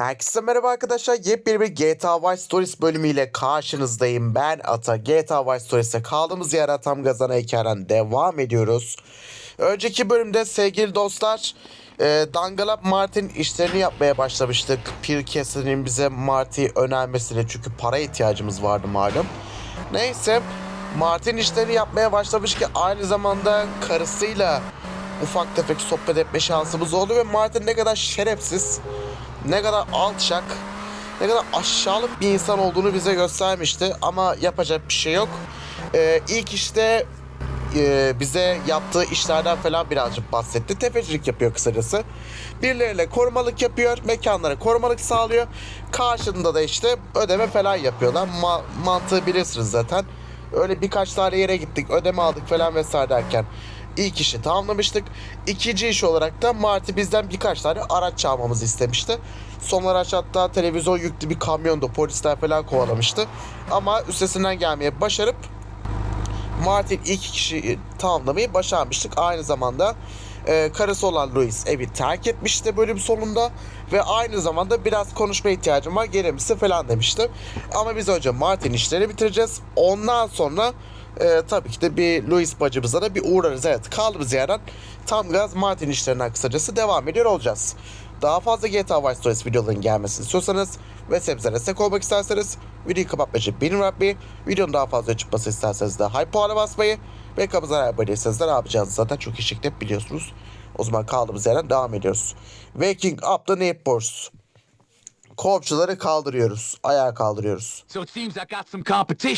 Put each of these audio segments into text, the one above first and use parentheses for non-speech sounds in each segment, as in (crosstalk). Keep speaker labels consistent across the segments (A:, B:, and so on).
A: Herkese merhaba arkadaşlar. Yepyeni bir GTA Vice Stories bölümüyle karşınızdayım. Ben Ata. GTA Vice Stories'te kaldığımız yerden tam gazana hikayeden devam ediyoruz. Önceki bölümde sevgili dostlar e, Dangalap Martin işlerini yapmaya başlamıştık. Pirkes'in bize Marty'yi önermesiyle çünkü para ihtiyacımız vardı malum. Neyse Martin işlerini yapmaya başlamış ki aynı zamanda karısıyla ufak tefek sohbet etme şansımız oldu ve Martin ne kadar şerefsiz ne kadar alçak, ne kadar aşağılık bir insan olduğunu bize göstermişti. Ama yapacak bir şey yok. Ee, ilk işte e, bize yaptığı işlerden falan birazcık bahsetti. Tefecilik yapıyor kısacası. Birileriyle korumalık yapıyor, mekanlara korumalık sağlıyor. Karşında da işte ödeme falan yapıyorlar. Ma- mantığı bilirsiniz zaten. Öyle birkaç tane yere gittik, ödeme aldık falan vesaire derken ilk işi tamamlamıştık. İkinci iş olarak da Marty bizden birkaç tane araç çalmamızı istemişti. Son araç hatta televizyon yüklü bir kamyondu. Polisler falan kovalamıştı. Ama üstesinden gelmeye başarıp Martin ilk kişi tamamlamayı başarmıştık. Aynı zamanda e, karısı olan Louis evi terk etmişti bölüm sonunda ve aynı zamanda biraz konuşma ihtiyacım var gelir misin falan demişti. Ama biz önce Martin işleri bitireceğiz. Ondan sonra e, tabii ki de bir Louis bacımıza da bir uğrarız. Evet kaldığımız yerden tam gaz Martin işlerinden kısacası devam ediyor olacağız. Daha fazla GTA Vice Stories videoların gelmesini istiyorsanız ve sebzelere destek olmak isterseniz videoyu kapatmayı benim Rabbi, videonun daha fazla çıkması isterseniz de hype puanı basmayı ve kapıza abone de ne yapacağınızı zaten çok iyi şekilde biliyorsunuz. O zaman kaldığımız yerden devam ediyoruz. Waking up the neighbors. Komşuları kaldırıyoruz. Ayağa kaldırıyoruz.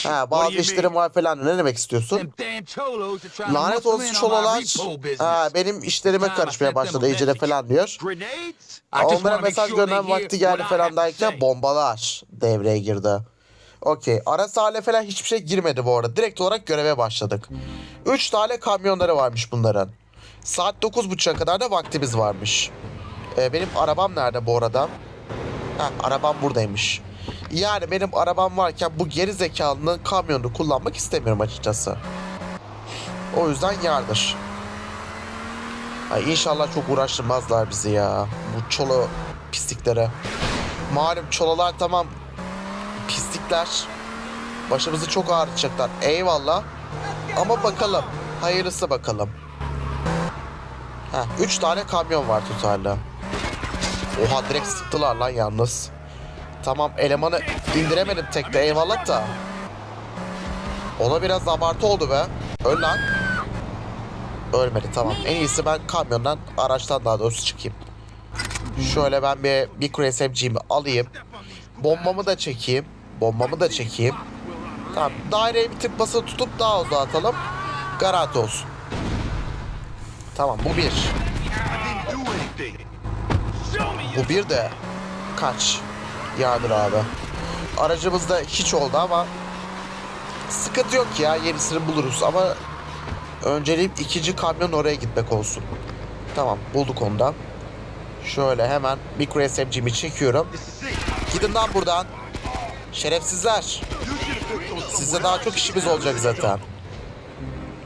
A: Ha, bazı işlerim var falan ne demek istiyorsun? Lanet olsun çolalar. Ha, benim işlerime karışmaya başladı
B: a
A: iyice de
B: message.
A: falan diyor. Onlara mesaj
B: hear
A: vakti geldi falan derken bombalar devreye girdi. Okey. Ara sahile falan hiçbir şey girmedi bu arada. Direkt olarak göreve başladık. 3 tane kamyonları varmış bunların. Saat 9.30'a kadar da vaktimiz varmış. Ee, benim arabam nerede bu arada? Heh, arabam buradaymış. Yani benim arabam varken bu geri zekalının kamyonunu kullanmak istemiyorum açıkçası. O yüzden yardır. Ay inşallah çok uğraştırmazlar bizi ya. Bu çolo pisliklere. Malum çololar tamam pislikler. Başımızı çok ağrıtacaklar. Eyvallah. Ama bakalım. Hayırlısı bakalım. Heh, üç tane kamyon var totalde. Oha direkt sıktılar lan yalnız. Tamam elemanı indiremedim tekte eyvallah da. Ona biraz abartı oldu be. Öl lan. Ölmedi tamam. En iyisi ben kamyondan araçtan daha doğrusu çıkayım. Şöyle ben bir mikro SMG'mi alayım. Bombamı da çekeyim. Bombamı da çekeyim. Tamam daireyi bir tık basılı tutup daha uzağa atalım. Garanti olsun. Tamam bu bir. Bu bir de kaç? Yardır abi. Aracımızda hiç oldu ama sıkıntı yok ya yenisini buluruz ama önceliğim ikinci kamyon oraya gitmek olsun. Tamam bulduk ondan. Şöyle hemen mikro SMG'mi çekiyorum. Gidin lan buradan. Şerefsizler. Size daha çok işimiz olacak zaten.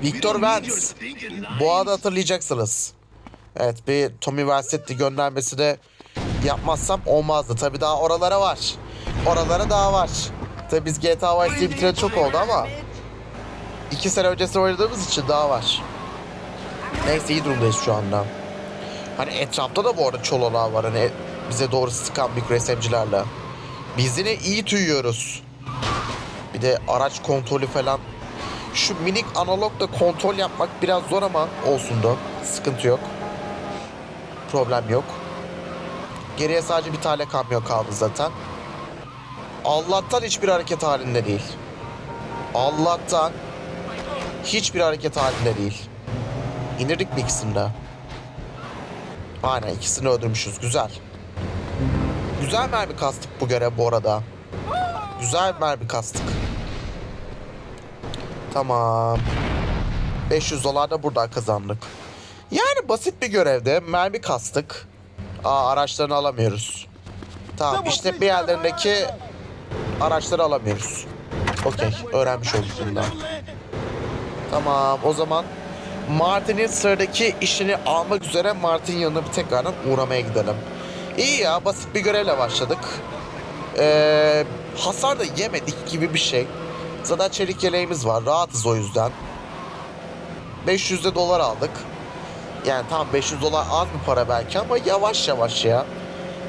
A: Victor Vance. Bu adı hatırlayacaksınız. Evet bir Tommy Versetti göndermesi de yapmazsam olmazdı. Tabi daha oralara var. Oralara daha var. Tabi biz GTA Vice City'yi bitireli çok oldu ama iki sene öncesinde oynadığımız için daha var. Neyse iyi durumdayız şu anda. Hani etrafta da bu arada çololar var. Hani bize doğru sıkan mikro SMG'lerle. Biz yine iyi tüyüyoruz. Bir de araç kontrolü falan. Şu minik analogla kontrol yapmak biraz zor ama olsun da. Sıkıntı yok. Problem yok. Geriye sadece bir tane kamyon kaldı zaten. Allah'tan hiçbir hareket halinde değil. Allah'tan hiçbir hareket halinde değil. İndirdik mi ikisini de? Aynen ikisini öldürmüşüz. Güzel. Güzel mermi kastık bu görev bu arada. Güzel mermi kastık. Tamam. 500 dolar da buradan kazandık. Yani basit bir görevde mermi kastık. Aa araçlarını alamıyoruz. Tamam işte bir yerlerindeki araçları alamıyoruz. Okey öğrenmiş olduk bundan. Tamam o zaman Martin'in sıradaki işini almak üzere Martin yanına bir tekrardan uğramaya gidelim. İyi ya basit bir görevle başladık. Ee, hasar da yemedik gibi bir şey. Zaten çelik yeleğimiz var. Rahatız o yüzden. 500 de dolar aldık. Yani tamam 500 dolar az bir para belki ama yavaş yavaş ya.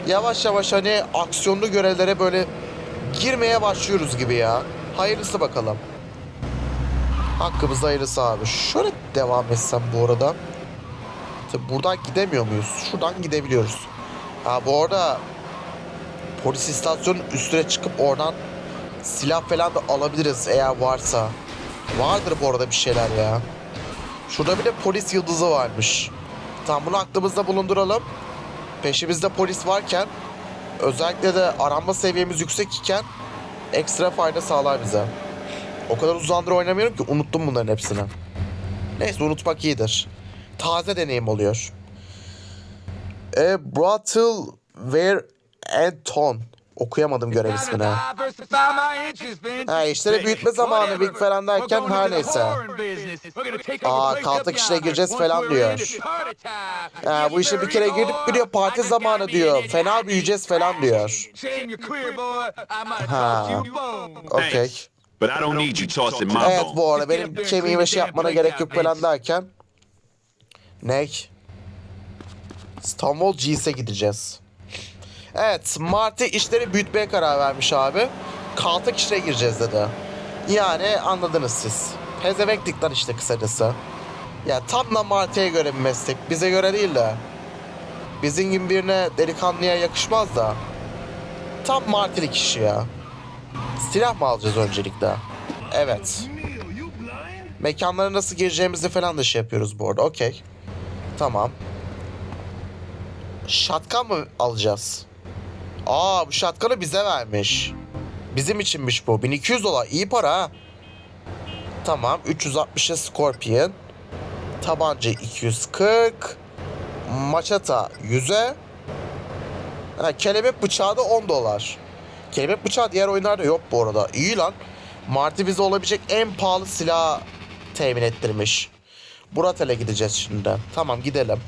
A: Yavaş yavaş hani aksiyonlu görevlere böyle girmeye başlıyoruz gibi ya. Hayırlısı bakalım. Hakkımızda hayırlısı abi. Şöyle devam etsem bu arada. Tabi buradan gidemiyor muyuz? Şuradan gidebiliyoruz. Ha bu arada polis istasyonunun üstüne çıkıp oradan silah falan da alabiliriz eğer varsa. Vardır bu arada bir şeyler ya. Şurada bir de polis yıldızı varmış. Tamam bunu aklımızda bulunduralım. Peşimizde polis varken özellikle de aranma seviyemiz yüksek iken ekstra fayda sağlar bize. O kadar uzandır oynamıyorum ki unuttum bunların hepsini. Neyse unutmak iyidir. Taze deneyim oluyor. E, Brattle Ware Anton. Okuyamadım görev ismini. Ha işleri büyütme zamanı Vic falan derken her neyse. Aa, kaltak işine gireceğiz falan diyor. Ha, bu işe bir kere girdik biliyor parti zamanı diyor. Fena büyüyeceğiz falan diyor. Ha. Okey.
C: Thanks, But I don't need you tossing my
A: Evet bu arada benim kemiğime şey yapmana gerek yok falan derken. Ne? Stonewall G's'e gideceğiz. Evet Marty işleri büyütmeye karar vermiş abi. Kaltak işine gireceğiz dedi. Yani anladınız siz. Pezevenklikten işte kısacası. Ya tam da Marty'ye göre bir meslek. Bize göre değil de. Bizim gibi birine delikanlıya yakışmaz da. Tam Marty'lik işi ya. Silah mı alacağız öncelikle? Evet. Mekanlara nasıl gireceğimizi falan da şey yapıyoruz bu arada. Okey. Tamam. Şatkan mı alacağız? Aa bu şatkanı bize vermiş. Bizim içinmiş bu. 1200 dolar. İyi para ha. Tamam. 360'a Scorpion. Tabanca 240. Maçata 100'e. Ha, kelebek bıçağı da 10 dolar. Kelebek bıçağı diğer oyunlarda yok bu arada. İyi lan. Marty bize olabilecek en pahalı silah temin ettirmiş. Buratel'e gideceğiz şimdi. Tamam gidelim.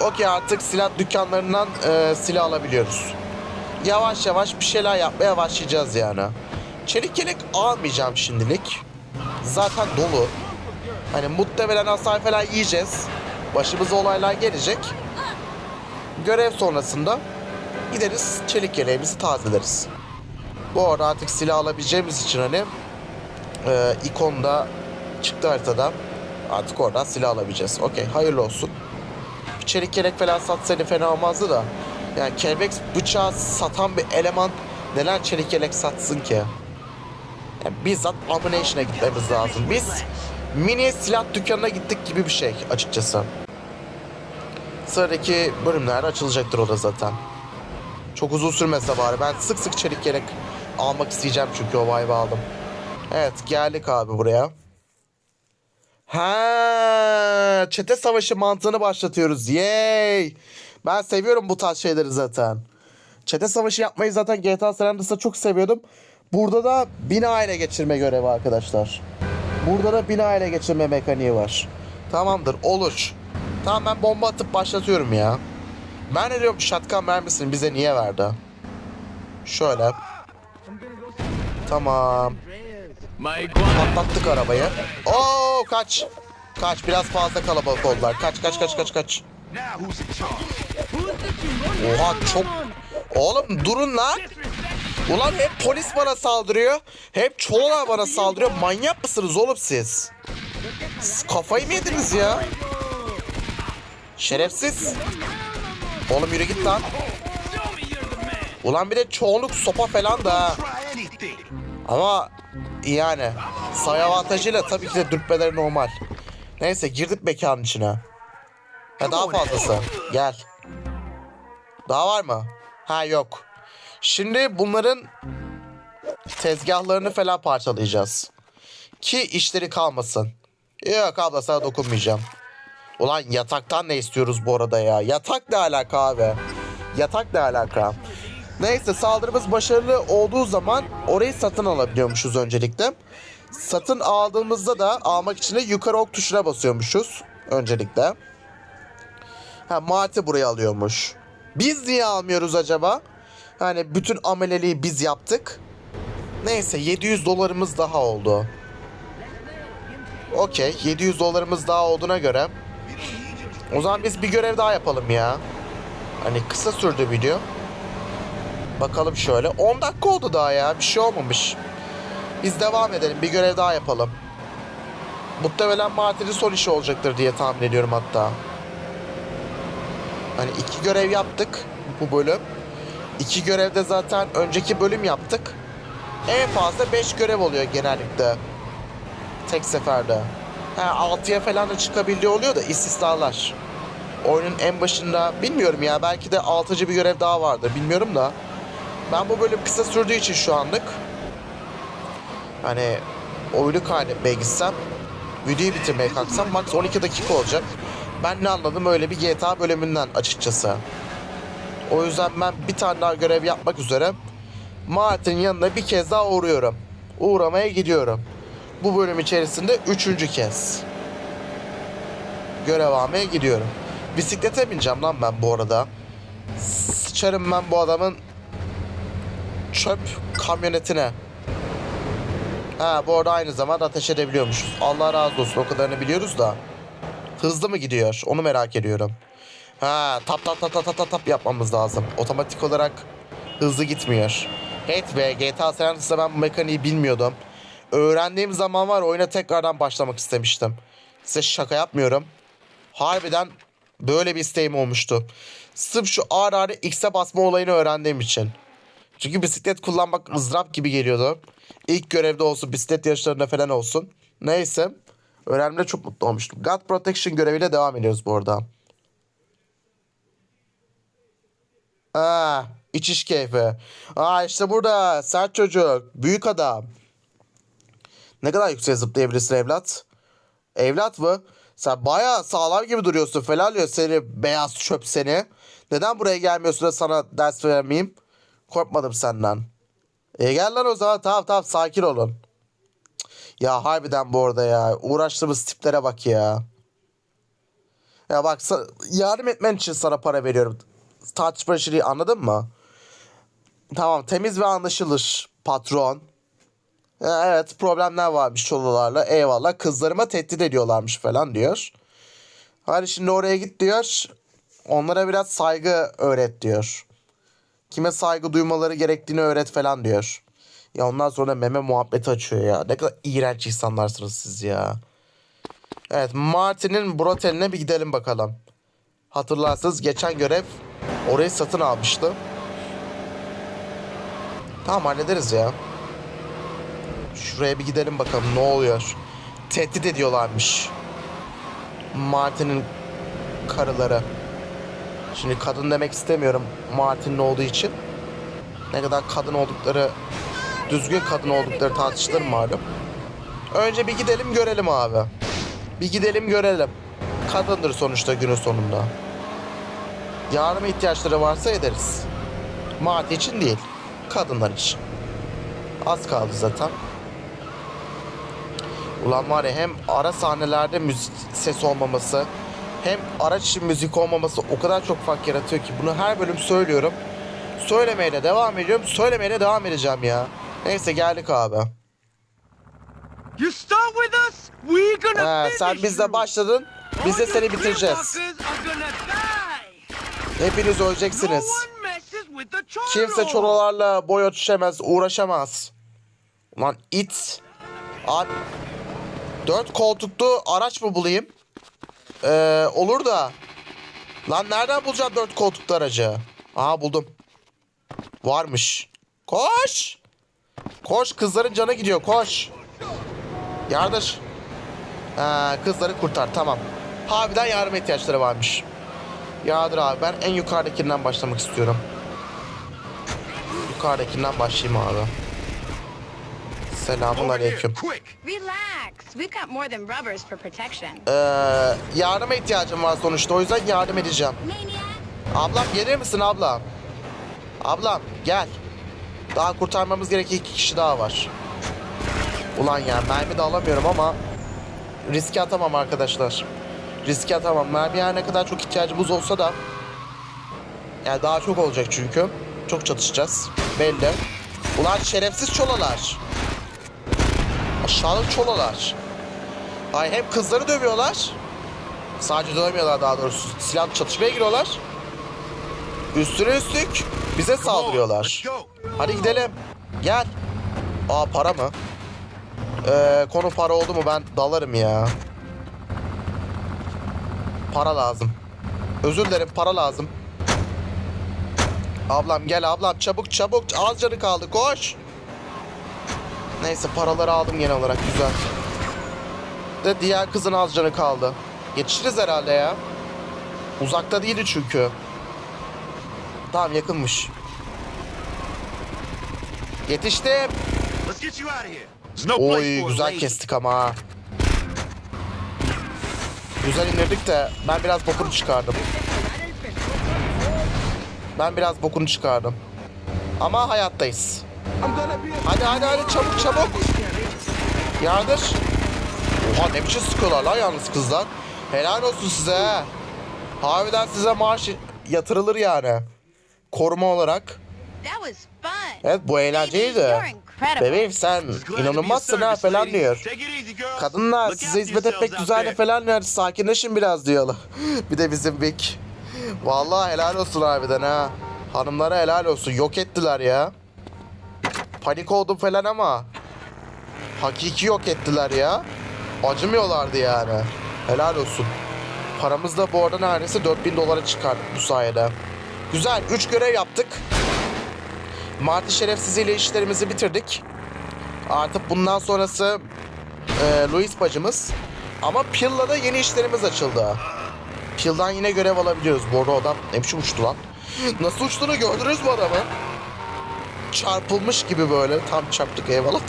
A: Okey artık silah dükkanlarından e, silah alabiliyoruz. Yavaş yavaş bir şeyler yapmaya başlayacağız yani. Çelik yelek almayacağım şimdilik. Zaten dolu. Hani muhtemelen hasar falan yiyeceğiz. Başımıza olaylar gelecek. Görev sonrasında gideriz çelik yeleğimizi tazeleriz. Bu arada artık silah alabileceğimiz için hani e, ikonda çıktı haritada. Artık oradan silah alabileceğiz. Okey hayırlı olsun. Çelik yelek falan satsaydı fena olmazdı da. Yani kelebek bıçağı satan bir eleman neden çelik yelek satsın ki? Yani bizzat Ammunition'a gitmemiz lazım. Biz mini silah dükkanına gittik gibi bir şey açıkçası. Sıradaki bölümler açılacaktır o da zaten. Çok uzun sürmese bari. Ben sık sık çelik yelek almak isteyeceğim çünkü o vibe'ı aldım. Evet geldik abi buraya. Ha, çete savaşı mantığını başlatıyoruz. Yay! Ben seviyorum bu tarz şeyleri zaten. Çete savaşı yapmayı zaten GTA San Andreas'ta çok seviyordum. Burada da bina ele geçirme görevi arkadaşlar. Burada da bina ele geçirme mekaniği var. Tamamdır olur. Tamam ben bomba atıp başlatıyorum ya. Ben diyorum şatkan mermisini bize niye verdi? Şöyle. Tamam. Patlattık arabayı. Oo kaç. Kaç biraz fazla kalabalık oldular. Kaç kaç kaç kaç kaç. Oha çok... Oğlum durun lan. Ulan hep polis bana saldırıyor. Hep çoluğa bana saldırıyor. Manyak mısınız oğlum siz? Siz kafayı mı yediniz ya? Şerefsiz. Oğlum yürü git lan. Ulan bir de çoğunluk sopa falan da. Ama yani sayı avantajıyla tabii ki de dürtmeleri normal. Neyse girdik mekanın içine. Ha daha fazlası. Gel. Daha var mı? Ha yok. Şimdi bunların tezgahlarını falan parçalayacağız. Ki işleri kalmasın. Yok abla sana dokunmayacağım. Ulan yataktan ne istiyoruz bu arada ya? Yatak ne alaka abi? Yatak ne alaka? Neyse saldırımız başarılı olduğu zaman orayı satın alabiliyormuşuz öncelikle. Satın aldığımızda da almak için de yukarı ok tuşuna basıyormuşuz öncelikle. Ha Marty buraya alıyormuş. Biz niye almıyoruz acaba? Hani bütün ameleliği biz yaptık. Neyse 700 dolarımız daha oldu. Okey 700 dolarımız daha olduğuna göre o zaman biz bir görev daha yapalım ya. Hani kısa sürdü video. Bakalım şöyle. 10 dakika oldu daha ya. Bir şey olmamış. Biz devam edelim. Bir görev daha yapalım. Muhtemelen Martin'in son işi olacaktır diye tahmin ediyorum hatta. Hani iki görev yaptık bu bölüm. İki görevde zaten önceki bölüm yaptık. En fazla 5 görev oluyor genellikle. Tek seferde. Ha 6'ya falan da çıkabildiği oluyor da istisnalar. Oyunun en başında bilmiyorum ya belki de 6. bir görev daha vardır bilmiyorum da. Ben bu bölüm kısa sürdüğü için şu anlık hani oyunu kaydetmeye gitsem videoyu bitirmeye kalksam max 12 dakika olacak. Ben ne anladım öyle bir GTA bölümünden açıkçası. O yüzden ben bir tane daha görev yapmak üzere Martin'in yanına bir kez daha uğruyorum. Uğramaya gidiyorum. Bu bölüm içerisinde üçüncü kez. Görev almaya gidiyorum. Bisiklete bineceğim lan ben bu arada. Sıçarım ben bu adamın çöp kamyonetine. Ha bu arada aynı zamanda ateş edebiliyormuşuz. Allah razı olsun o kadarını biliyoruz da. Hızlı mı gidiyor? Onu merak ediyorum. Ha tap tap tap tap tap tap, yapmamız lazım. Otomatik olarak hızlı gitmiyor. Evet be GTA San Andreas'ta ben bu mekaniği bilmiyordum. Öğrendiğim zaman var oyuna tekrardan başlamak istemiştim. Size şaka yapmıyorum. Harbiden böyle bir isteğim olmuştu. Sırf şu ağır ağır X'e basma olayını öğrendiğim için. Çünkü bisiklet kullanmak ızdırap gibi geliyordu. İlk görevde olsun, bisiklet yarışlarında falan olsun. Neyse. Öğrenmede çok mutlu olmuştum. God Protection göreviyle devam ediyoruz bu arada. Aa, içiş keyfi. Aa işte burada sert çocuk, büyük adam. Ne kadar yükseğe zıplayabilirsin evlat? Evlat mı? Sen bayağı sağlam gibi duruyorsun falan diyor seni beyaz çöp seni. Neden buraya gelmiyorsun da sana ders vermeyeyim? Korkmadım senden. E gel lan o zaman tamam tamam sakin olun. Ya harbiden bu arada ya uğraştığımız tiplere bak ya. Ya bak yardım etmen için sana para veriyorum. Tartışma işini anladın mı? Tamam temiz ve anlaşılır patron. Ha, Evet problemler varmış çolularla eyvallah kızlarıma tehdit ediyorlarmış falan diyor. Hadi şimdi oraya git diyor. Onlara biraz saygı öğret diyor. Kime saygı duymaları gerektiğini öğret falan diyor. Ya ondan sonra meme muhabbeti açıyor ya. Ne kadar iğrenç insanlarsınız siz ya. Evet Martin'in broteline bir gidelim bakalım. Hatırlarsınız geçen görev orayı satın almıştı. Tamam hallederiz ya. Şuraya bir gidelim bakalım ne oluyor. Tehdit ediyorlarmış. Martin'in karıları. Şimdi kadın demek istemiyorum Martin'in olduğu için. Ne kadar kadın oldukları, düzgün kadın oldukları tartışılır malum. Önce bir gidelim görelim abi. Bir gidelim görelim. Kadındır sonuçta günün sonunda. Yardıma ihtiyaçları varsa ederiz. Martin için değil, kadınlar için. Az kaldı zaten. Ulan var ya hem ara sahnelerde müzik ses olmaması hem araç için müzik olmaması o kadar çok fark yaratıyor ki bunu her bölüm söylüyorum. Söylemeye de devam ediyorum. Söylemeye de devam edeceğim ya. Neyse geldik abi.
B: You start with us, we gonna
A: He,
B: finish
A: sen bizle başladın. Biz de seni bitireceğiz. Hepiniz öleceksiniz. Kimse çorolarla boy ölçüşemez, uğraşamaz. Ulan it. Abi. Dört koltuklu araç mı bulayım? Ee, olur da. Lan nereden bulacağım dört koltuklu aracı? Aha buldum. Varmış. Koş. Koş kızların canı gidiyor koş. Yardır. Ha, kızları kurtar tamam. Harbiden yardıma ihtiyaçları varmış. Yardır abi ben en yukarıdakinden başlamak istiyorum. Yukarıdakinden başlayayım abi. Selamun aleyküm.
C: quick.
D: Relax. We've got more than rubbers for protection.
A: Ee, yardıma ihtiyacım var sonuçta o yüzden yardım edeceğim. Ablam gelir misin ablam? Ablam gel. Daha kurtarmamız gereken iki kişi daha var. Ulan ya mermi de alamıyorum ama riske atamam arkadaşlar. Riske atamam. Mermiye her ne kadar çok ihtiyacımız olsa da Yani daha çok olacak çünkü. Çok çatışacağız. Belli. Ulan şerefsiz çolalar. Aşağılık çolalar. Ay hem kızları dövüyorlar. Sadece dövmüyorlar daha doğrusu. Silahlı çatışmaya giriyorlar. Üstüne üstlük bize saldırıyorlar. Hadi gidelim. Gel. Aa para mı? Ee, konu para oldu mu ben dalarım ya. Para lazım. Özür dilerim para lazım. Ablam gel ablam çabuk çabuk az canı kaldı koş. Neyse paraları aldım genel olarak güzel. De diğer kızın az canı kaldı. Yetişiriz herhalde ya. Uzakta değildi çünkü. Tamam yakınmış. Yetiştim. Oy güzel kestik ama. ha. Güzel indirdik de ben biraz bokunu çıkardım. Ben biraz bokunu çıkardım. Ama hayattayız. Hadi hadi hadi çabuk çabuk. Yardır. Oha ne biçim sıkıyorlar lan yalnız kızlar. Helal olsun size. he. Harbiden size maaş yatırılır yani. Koruma olarak. Evet bu eğlenceliydi. Bebeğim sen inanılmazsın ha falan diyor. Kadınlar size hizmet etmek güzel falan diyor. Sakinleşin biraz diyorlar. (laughs) bir de bizim Vic. Vallahi helal olsun harbiden ha. Hanımlara helal olsun. Yok ettiler ya. Panik oldum falan ama. Hakiki yok ettiler ya. Acımıyorlardı yani. Helal olsun. Paramız da bu arada neredeyse 4000 dolara çıkardık bu sayede. Güzel. 3 görev yaptık. Martı şerefsiziyle işlerimizi bitirdik. Artık bundan sonrası e, Louis bacımız. Ama Pill'la da yeni işlerimiz açıldı. Pill'dan yine görev alabiliyoruz. Bu arada adam ne biçim uçtu lan? Nasıl uçtuğunu gördünüz mü adamı? Çarpılmış gibi böyle. Tam çarptık eyvallah.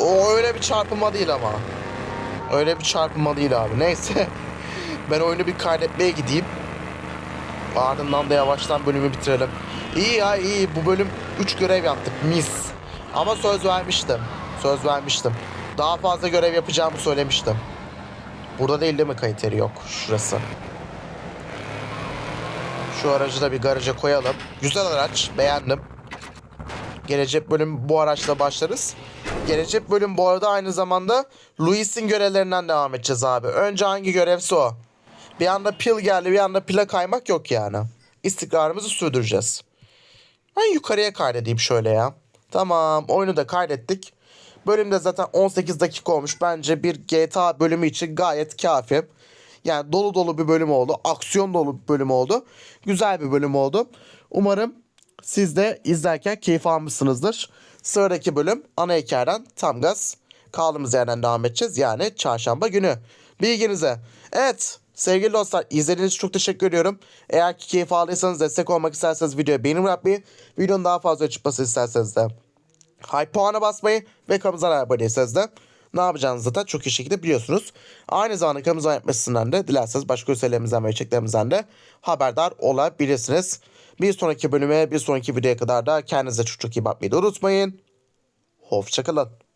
A: O öyle bir çarpılma değil ama. Öyle bir çarpılma değil abi. Neyse. (laughs) Ben oyunu bir kaydetmeye gideyim. Ardından da yavaştan bölümü bitirelim. İyi ya iyi. Bu bölüm 3 görev yaptık. Mis. Ama söz vermiştim. Söz vermiştim. Daha fazla görev yapacağımı söylemiştim. Burada değil değil mi kayıt yeri? Yok. Şurası. Şu aracı da bir garaja koyalım. Güzel araç. Beğendim. Gelecek bölüm bu araçla başlarız. Gelecek bölüm bu arada aynı zamanda Luis'in görevlerinden devam edeceğiz abi. Önce hangi görevse o. Bir anda pil geldi bir anda pila kaymak yok yani. İstikrarımızı sürdüreceğiz. Ben yukarıya kaydedeyim şöyle ya. Tamam oyunu da kaydettik. Bölümde zaten 18 dakika olmuş. Bence bir GTA bölümü için gayet kafi. Yani dolu dolu bir bölüm oldu. Aksiyon dolu bir bölüm oldu. Güzel bir bölüm oldu. Umarım siz de izlerken keyif almışsınızdır. Sıradaki bölüm ana hikayeden tam gaz. Kaldığımız yerden devam edeceğiz. Yani çarşamba günü. Bilginize. Evet sevgili dostlar izlediğiniz için çok teşekkür ediyorum. Eğer ki keyif aldıysanız destek olmak isterseniz videoya beğeni yapmayı. Videonun daha fazla çıkması isterseniz de Hype puanı basmayı ve kanalımıza abone değilseniz de ne yapacağınızı zaten çok iyi şekilde biliyorsunuz. Aynı zamanda kanalımıza etmesinden de dilerseniz başka ürünlerimizden ve içeriklerimizden de haberdar olabilirsiniz. Bir sonraki bölüme, bir sonraki videoya kadar da kendinize çok çok iyi bakmayı da unutmayın. Hoşçakalın.